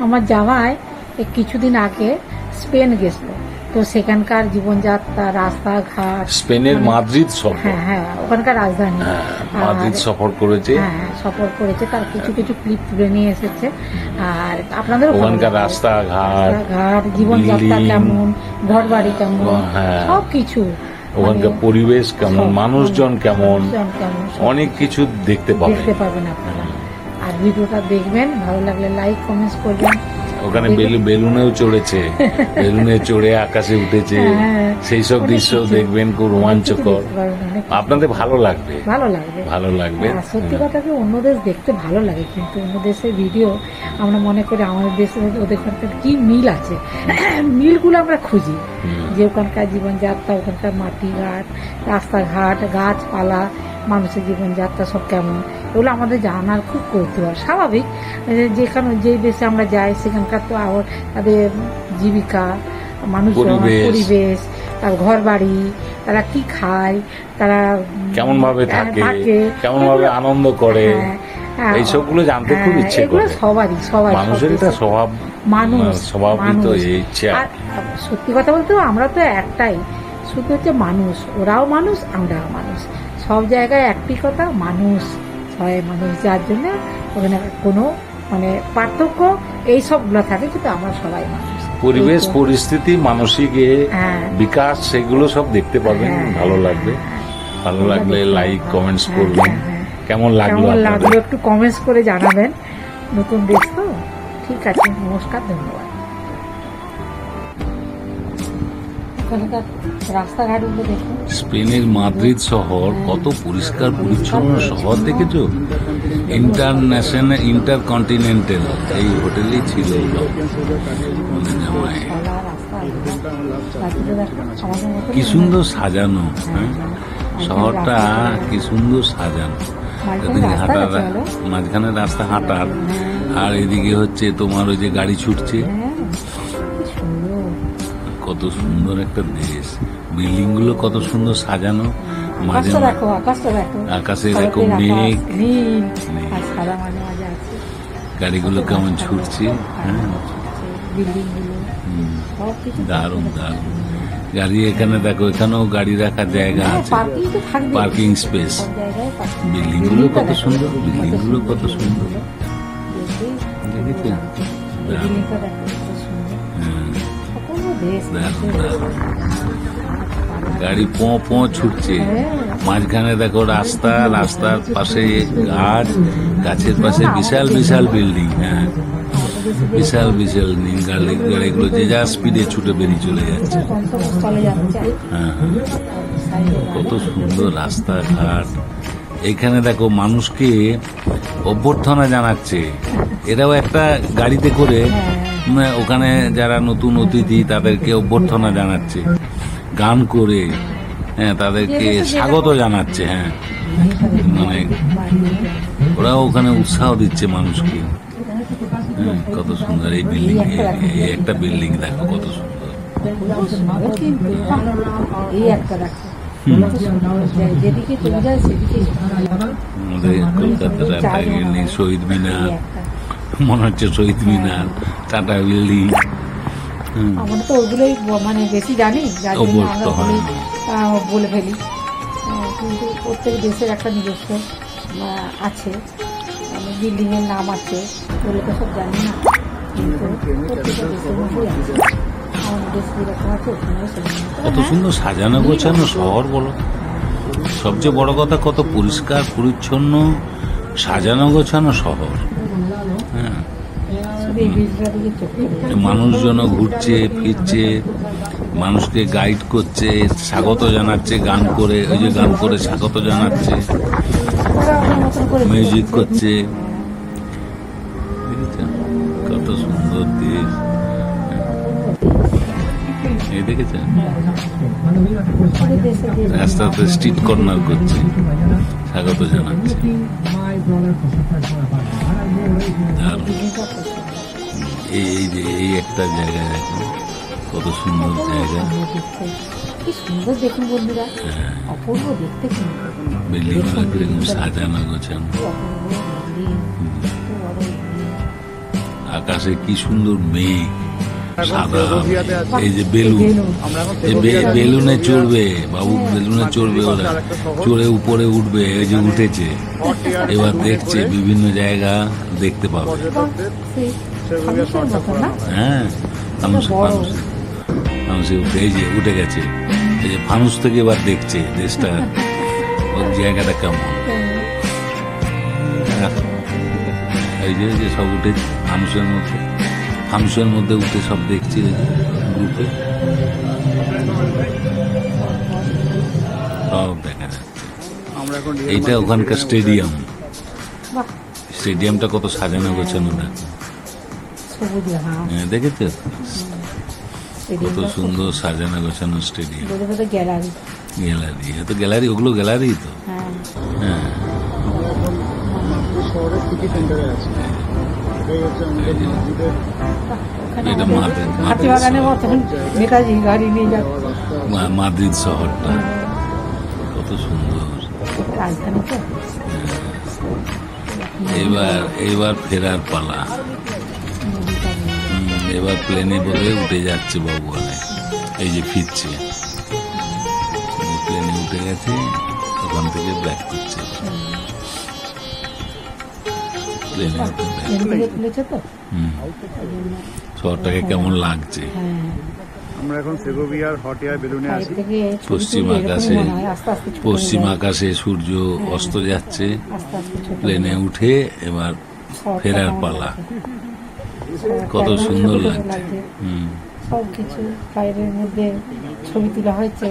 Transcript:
আমার জামাই কিছুদিন আগে স্পেন গেছিল। তো সেখানকার জীবনযাত্রা রাস্তাঘাট স্পেনের মানে- মাদ্রিদ সফর। হ্যাঁ হ্যাঁ ওখানকার রাজধানী। হ্যাঁ, মাদ্রিদ সফর করেছে। হ্যাঁ হ্যাঁ, সফর করেছে। তার কিছু কিছু ক্লিপ তুলে নিয়ে এসেছে। আর আপনাদের ওখানকার রাস্তাঘাট ঘাট জীবনযাত্রা কেমন ঘর বাড়ি কেমন হ্যাঁ। সব কিছু ওখানকার পরিবেশ কেমন মানুষজন কেমন কেমন অনেক কিছু দেখতে পাবে দেখতে পাবেন আপনারা। আর ভিডিওটা দেখবেন ভালো লাগলে লাইক কমেন্টস করবেন। ওখানে বেলু- বেলুনেও চড়েছে। বেলুনে চড়ে আকাশে উঠেছে। হ্যাঁ, সেই সব দৃশ্য দেখবেন খুব রোমাঞ্চকর। আপনাদের ভালো লাগবে। ভালো লাগবে। ভালো লাগবে। আর সত্যি কথা কি অন্য দেশ দেখতে ভালো লাগে কিন্তু অন্য দেশের ভিডিও আমরা মনে করি আমাদের দেশে ওদের ওখানকার কি মিল আছে? মিলগুলো আমরা খুঁজি। যে ওখানকার জীবনযাত্রা ওখানকার মাটিঘাট রাস্তাঘাট গাছপালা মানুষের জীবনযাত্রা সব কেমন? এগুলো আমাদের জানার খুব কৌতূহল। স্বাভাবিক যেখানে যেই দেশে আমরা যাই সেখানকার তো আবার তাদের জীবিকা মানুষজন পরিবেশ। তার ঘর বাড়ি তারা কি খায় তারা কেমন ভাবে হ্যাঁ, থাকে কেমন ভাবে আনন্দ করে হ্যাঁ, হ্যাঁ, এইসবগুলো জানতে খুব ইচ্ছে করে। সবারই সবাই মানুষের এটা স্বভাব মানুষ মানে স্বভাবই তো মানুষ। ইচ্ছা সত্যি কথা বলতে আমরা তো একটাই শুধু হচ্ছে মানুষ। ওরাও মানুষ আমরাও মানুষ। সব জায়গায় একটি কথা মানুষ। সবাই মানুষ যার জন্য ওখানে কোনো মানে পার্থক্য এই সবগুলো থাকে কিন্তু আমরা সবাই মানুষ। পরিবেশ পরিস্থিতি মানসিক হ্যাঁ। বিকাশ সেগুলো সব দেখতে পাবেন হ্যাঁ, ভালো হ্যাঁ, লাগবে হ্যাঁ, ভালো লাগলে লাইক কমেন্টস হ্যাঁ, করবেন হ্যাঁ, হ্যাঁ। কেমন লাগল লাগল একটু কমেন্টস করে জানাবেন। নতুন দেশ তো? ঠিক আছে নমস্কার ধন্যবাদ। ওখানকার রাস্তাঘাটগুলো দেখুন। স্পেনের মাদ্রিদ শহর কত পরিষ্কার পরিচ্ছন্ন শহর দেখেছ? ইন্টারন্যাশনাল ইন্টারকন্টিনেন্টাল এই হোটেলেই ছিল কি সুন্দর সাজানো হ্যাঁ? শহরটা কি সুন্দর সাজানো। এদিকে হাঁটার মাঝখানে রাস্তা হাঁটার। আর এদিকে হচ্ছে তোমার ওই যে গাড়ি ছুটছে। হ্যাঁ। কত সুন্দর একটা দেশ। বিল্ডিংগুলো কত সুন্দর সাজানো। মাঝে আকাশটা দেখো আকাশটা দেখো। আকাশে দেখো মেঘ। নীল। নীল। আর সাদা মাঝে মাঝে আছে। গাড়িগুলো কেমন ছুটছে হ্যাঁ? বিল্ডিংগুলো হুম, দারুণ দারুণ। গাড়ি এখানে দেখো এখানেও গাড়ি রাখার জায়গা আছে। Parking space. বিল্ডিংগুলো কত সুন্দর বিল্ডিংগুলো কত সুন্দর। গাড়ি পো পো ছুটছে। মাঝখানে দেখো রাস্তা রাস্তার পাশে গাছ গাছের পাশে বিশাল বিশাল বিল্ডিং হ্যাঁ। বিশাল বিশাল নীল গাড়ি গাড়িগুলো যে যা স্পিডে ছুটে বেরিয়ে চলে যাচ্ছে। হ্যাঁ হ্যাঁ। কত সুন্দর রাস্তাঘাট এখানে দেখো মানুষকে অভ্যর্থনা জানাচ্ছে। এরাও একটা গাড়িতে করে উম, ওখানে যারা নতুন অতিথি তাদেরকে অভ্যর্থনা জানাচ্ছে গান করে হ্যাঁ তাদেরকে স্বাগত জানাচ্ছে হ্যাঁ। মানে ওরাও ওখানে উৎসাহ দিচ্ছে মানুষকে। হ্যাঁ, কত সুন্দর এই বিল্ডিং এই একটা বিল্ডিং দেখো কত সুন্দর। এই একটা দেখো। আমাদের কলকাতার শহীদ মিনার মনে হচ্ছে শহীদ মিনার টাটা বিল্ডিং। আমরা তো ওগুলোই মানে বেশি জানি যার জন্য আমরা। বলে ফেলি। কিন্তু প্রত্যেক দেশের একটা নিজস্ব আছে। মানে বিল্ডিং এর নাম আছে ওগুলো তো সব জানি না। কত সুন্দর সাজানো গোছানো শহর বলো। সবচেয়ে বড় কথা কত পরিষ্কার পরিচ্ছন্ন সাজানো গোছানো শহর। শুধু এই বীজটা দিকে চোখ করে মানুষজন ঘুরছে, ফিরছে, মানুষকে গাইড করছে, স্বাগত জানাচ্ছে, গান করে, ওই যে গান করে স্বাগত জানাচ্ছে মিউজিক করছে। কত সুন্দর দেশ। এই দেখেছে ওদের রাস্তাতে স্ট্রিট কর্নার করছে। স্বাগত জানাচ্ছে। দারুণ। এই এই যে এই একটা জায়গা দেখো কত সুন্দর জায়গা। কি সুন্দর দেখুন বন্ধুরা। হ্যাঁ। অপূর্ব দেখতে বিল্ডিংগুলো সাজানো গোছানো বিল্ডিং, বিল্ডিং। আকাশে কি সুন্দর মেঘ। সাদা এই যে বেলুন। বেলুন। আমরা এখন এই বে- বেলুনে চড়বে বাবু বেলুনে চড়বে ওরা। চড়ে উপরে উঠবে এই যে উঠেছে। এবার দেখছে বিভিন্ন জায়গা দেখতে পাবে। হ্যাঁ। বড়। ফানুস ফানুসে উঠে এই যে উঠে গেছে এই যে ফানুস থেকে এবার দেখছে দেশটা ওর জায়গাটা কেমন? এই যে যে সব উঠে ফানুসের মধ্যে ফানুসের মধ্যে উঠে সব দেখছে গ্রুপে। সব দেখা যাচ্ছে। এইটা ওখানকার স্টেডিয়াম। স্টেডিয়ামটা কত সাজানো গোছানো না। হ্যাঁ হ্যাঁ, দেখেছ? কত সুন্দর সাজানো গোছানো স্টেডিয়াম গ্যালারি গ্যালারি তো গ্যালারি ওগুলো গ্যালারি তো। হ্যাঁ। হ্যাঁ। এটা মাদ্রিদ শহরটা। কত সুন্দর। এবার এবার ফেরার পালা। এবার প্লেনে বলে উঠে যাচ্ছে বাবু এই যে ফিরছে। প্লেনে উঠে গেছে ওখান থেকে ব্যাক করছে। প্লেনে উঠে। শহরটাকে কেমন লাগছে? হ্যাঁ। আমরা এখন সেগোভিয়ার হট এয়ার বেলুনে আছি। পশ্চিম আকাশে হয়, হয়ে পশ্চিম আকাশে সূর্য অস্ত যাচ্ছে। হয়ে প্লেনে উঠে এবার ফেরার পালা। কত সুন্দর লাগছে। সব কিছু বাইরের মধ্যে ছবি তোলা হয়েছে।